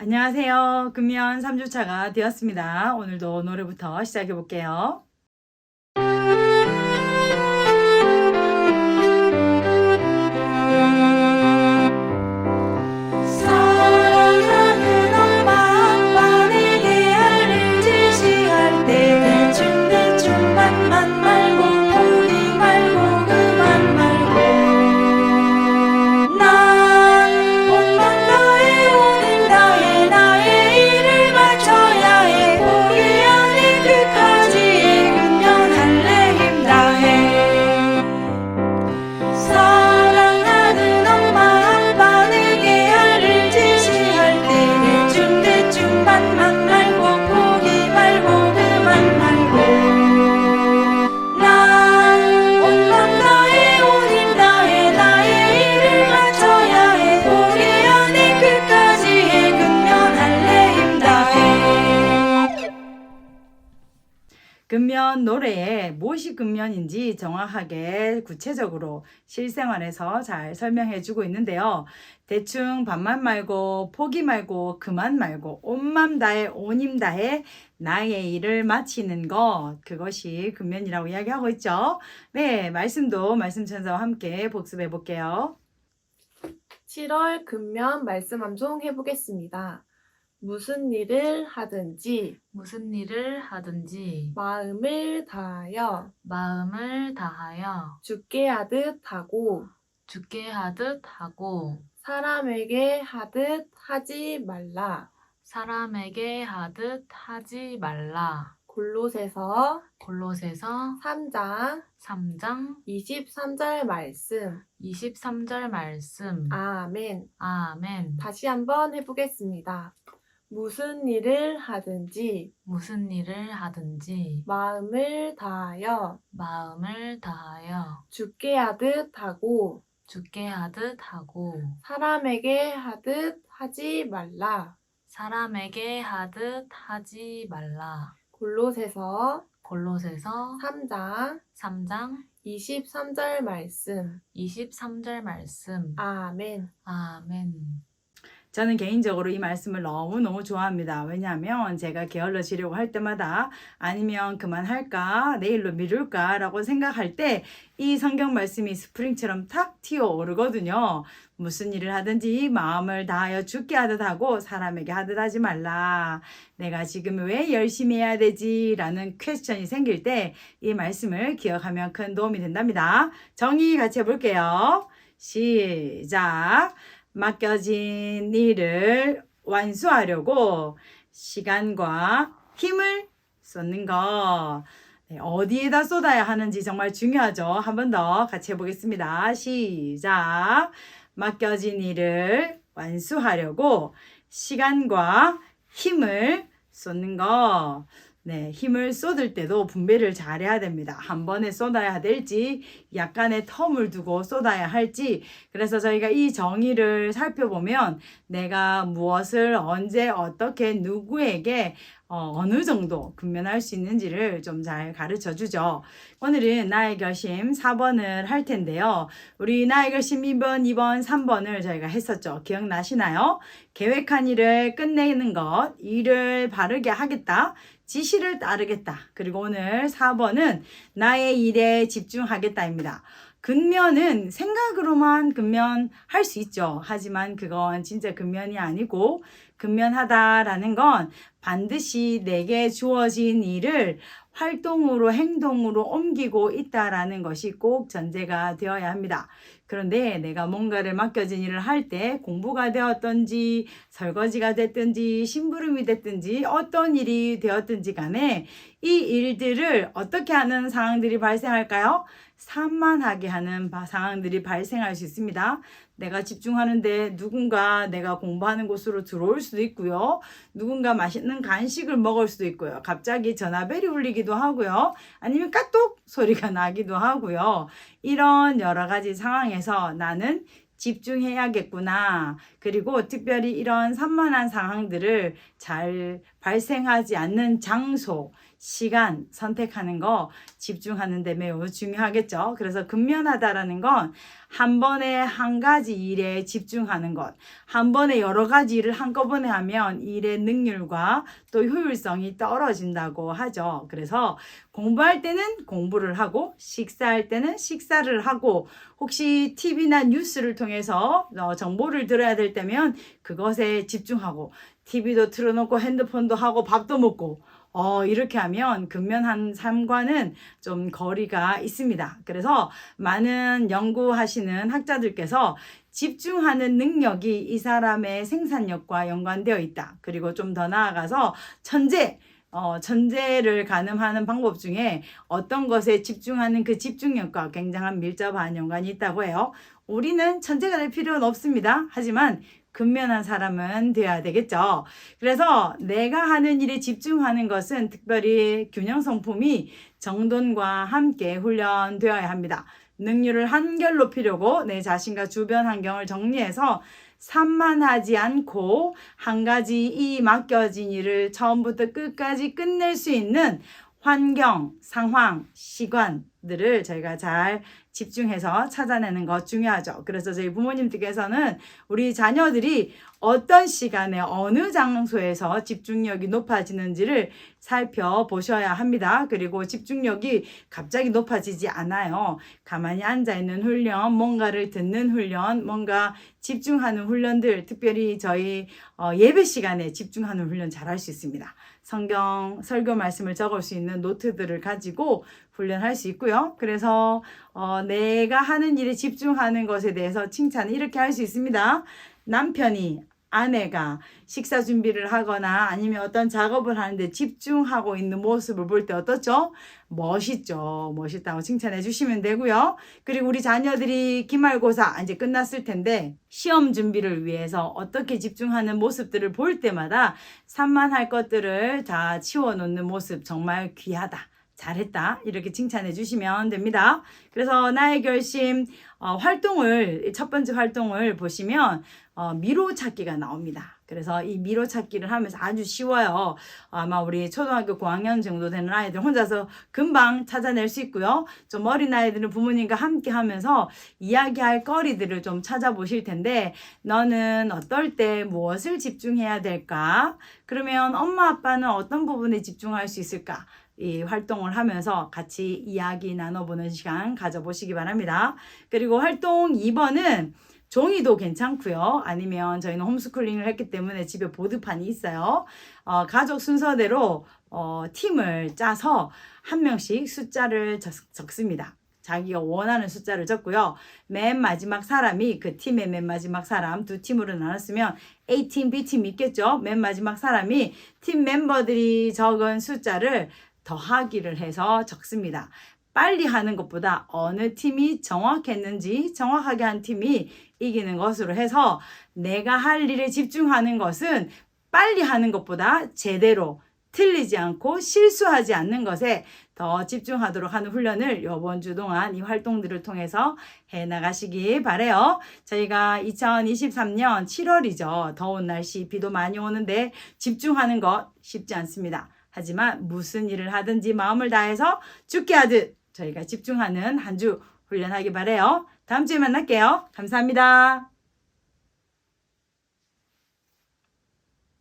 안녕하세요. 금연 3주차가 되었습니다. 오늘도 노래부터 시작해 볼게요. 근면 노래에 무엇이 근면인지 정확하게 구체적으로 실생활에서 잘 설명해 주고 있는데요. 대충 반만 말고 포기 말고 그만 말고 온맘 다해 온힘 다해 나의 일을 마치는 것 그것이 근면이라고 이야기하고 있죠. 네, 말씀도 말씀 천사와 함께 복습해 볼게요. 7월 근면 말씀 암송 해보겠습니다. 무슨 일을 하든지 무슨 일을 하든지 마음을 다하여 마음을 다하여 죽게 하듯 하고 죽게 하듯 하고 사람에게 하듯 하지 말라. 사람에게 하듯 하지 말라. 골로새서 골로새서 3장 3장 23절 말씀. 23절 말씀. 아멘. 아멘. 다시 한번 해보겠습니다. 무슨 일을 하든지 무슨 일을 하든지 마음을 다하여 마음을 다하여 죽게 하듯 하고 죽게 하듯 하고 사람에게 하듯 하지 말라. 사람에게 하듯 하지 말라. 골로새서 골로새서 3장 3장 23절 말씀. 23절 말씀. 아멘. 아멘. 저는 개인적으로 이 말씀을 너무너무 좋아합니다. 왜냐하면 제가 게을러지려고 할 때마다 아니면 그만할까, 내일로 미룰까 라고 생각할 때 이 성경 말씀이 스프링처럼 탁 튀어 오르거든요. 무슨 일을 하든지 마음을 다하여 죽게 하듯 하고 사람에게 하듯 하지 말라. 내가 지금 왜 열심히 해야 되지? 라는 퀘스천이 생길 때 이 말씀을 기억하면 큰 도움이 된답니다. 정의 같이 해볼게요. 시작. 맡겨진 일을 완수하려고 시간과 힘을 쏟는 것. 네, 어디에다 쏟아야 하는지 정말 중요하죠. 한 번 더 같이 해보겠습니다. 시작. 맡겨진 일을 완수하려고 시간과 힘을 쏟는 것. 네, 힘을 쏟을 때도 분배를 잘 해야 됩니다. 한 번에 쏟아야 될지, 약간의 텀을 두고 쏟아야 할지. 그래서 저희가 이 정의를 살펴보면 내가 무엇을 언제 어떻게 누구에게 어, 느 정도 근면할 수 있는지를 좀 잘 가르쳐 주죠. 오늘은 나의 결심 4번을 할 텐데요. 우리 나의 결심 2번, 2번, 3번을 저희가 했었죠. 기억나시나요? 계획한 일을 끝내는 것, 일을 바르게 하겠다. 지시를 따르겠다. 그리고 오늘 4번은 나의 일에 집중하겠다입니다. 근면은 생각으로만 근면할 수 있죠. 하지만 그건 진짜 근면이 아니고 근면하다라는 건 반드시 내게 주어진 일을 활동으로 행동으로 옮기고 있다라는 것이 꼭 전제가 되어야 합니다. 그런데 내가 뭔가를 맡겨진 일을 할 때 공부가 되었든지 설거지가 됐든지 심부름이 됐든지 어떤 일이 되었든지 간에 이 일들을 어떻게 하는 상황들이 발생할까요? 산만하게 하는 바- 상황들이 발생할 수 있습니다. 내가 집중하는데 누군가 내가 공부하는 곳으로 들어올 수도 있고요. 누군가 맛있는 간식을 먹을 수도 있고요. 갑자기 전화벨이 울리기도 하고요. 아니면 까똑 소리가 나기도 하고요. 이런 여러 가지 상황에서 나는 집중해야겠구나. 그리고 특별히 이런 산만한 상황들을 잘 발생하지 않는 장소, 시간 선택하는 거 집중하는 데 매우 중요하겠죠. 그래서 근면하다라는 건 한 번에 한 가지 일에 집중하는 것, 한 번에 여러 가지 일을 한꺼번에 하면 일의 능률과 또 효율성이 떨어진다고 하죠. 그래서 공부할 때는 공부를 하고 식사할 때는 식사를 하고 혹시 TV나 뉴스를 통해서 어, 정보를 들어야 될 때면 그것에 집중하고 TV도 틀어놓고 핸드폰도 하고 밥도 먹고 어, 이렇게 하면 근면한 삶과는 좀 거리가 있습니다. 그래서 많은 연구하시는 학자들께서 집중하는 능력이 이 사람의 생산력과 연관되어 있다. 그리고 좀 더 나아가서 천재, 어, 천재를 가늠하는 방법 중에 어떤 것에 집중하는 그 집중력과 굉장한 밀접한 연관이 있다고 해요. 우리는 천재가 될 필요는 없습니다. 하지만 근면한 사람은 되어야 되겠죠. 그래서 내가 하는 일에 집중하는 것은 특별히 균형 성품이 정돈과 함께 훈련되어야 합니다. 능률을 한결 높이려고 내 자신과 주변 환경을 정리해서 산만하지 않고 한 가지 이 맡겨진 일을 처음부터 끝까지 끝낼 수 있는 환경, 상황, 시간들을 저희가 잘 집중해서 찾아내는 것 중요하죠. 그래서 저희 부모님들께서는 우리 자녀들이 어떤 시간에 어느 장소에서 집중력이 높아지는지를 살펴보셔야 합니다. 그리고 집중력이 갑자기 높아지지 않아요. 가만히 앉아 있는 훈련, 뭔가를 듣는 훈련, 뭔가 집중하는 훈련들, 특별히 저희 어, 예배 시간에 집중하는 훈련 잘 할 수 있습니다. 성경 설교 말씀을 적을 수 있는 노트들을 가지고 훈련할 수 있고요. 그래서 어, 내가 하는 일에 집중하는 것에 대해서 칭찬을 이렇게 할 수 있습니다. 남편이 아내가 식사 준비를 하거나 아니면 어떤 작업을 하는데 집중하고 있는 모습을 볼 때 어떻죠? 멋있죠. 멋있다고 칭찬해 주시면 되고요. 그리고 우리 자녀들이 기말고사 이제 끝났을 텐데 시험 준비를 위해서 어떻게 집중하는 모습들을 볼 때마다 산만할 것들을 다 치워 놓는 모습 정말 귀하다. 잘했다. 이렇게 칭찬해 주시면 됩니다. 그래서 나의 결심 어, 활동을 첫 번째 활동을 보시면 어, 미로 찾기가 나옵니다. 그래서 이 미로 찾기를 하면서 아주 쉬워요. 아마 우리 초등학교 고학년 정도 되는 아이들 혼자서 금방 찾아낼 수 있고요. 좀 어린 아이들은 부모님과 함께 하면서 이야기할 거리들을 좀 찾아보실 텐데 너는 어떨 때 무엇을 집중해야 될까? 그러면 엄마 아빠는 어떤 부분에 집중할 수 있을까? 이 활동을 하면서 같이 이야기 나눠보는 시간 가져보시기 바랍니다. 그리고 활동 2번은 종이도 괜찮고요. 아니면 저희는 홈스쿨링을 했기 때문에 집에 보드판이 있어요. 어, 가족 순서대로 어, 팀을 짜서 한 명씩 숫자를 적, 적습니다. 자기가 원하는 숫자를 적고요. 맨 마지막 사람이 그 팀의 맨 마지막 사람 두 팀으로 나눴으면 A팀, B팀 있겠죠. 맨 마지막 사람이 팀 멤버들이 적은 숫자를 더하기를 해서 적습니다. 빨리 하는 것보다 어느 팀이 정확했는지 정확하게 한 팀이 이기는 것으로 해서 내가 할 일에 집중하는 것은 빨리 하는 것보다 제대로 틀리지 않고 실수하지 않는 것에 더 집중하도록 하는 훈련을 이번 주 동안 이 활동들을 통해서 해 나가시기 바래요. 저희가 2023년 7월이죠. 더운 날씨 비도 많이 오는데 집중하는 것 쉽지 않습니다. 하지만 무슨 일을 하든지 마음을 다해서 죽게 하듯 저희가 집중하는 한 주 훈련하기 바래요. 다음 주에 만날게요. 감사합니다.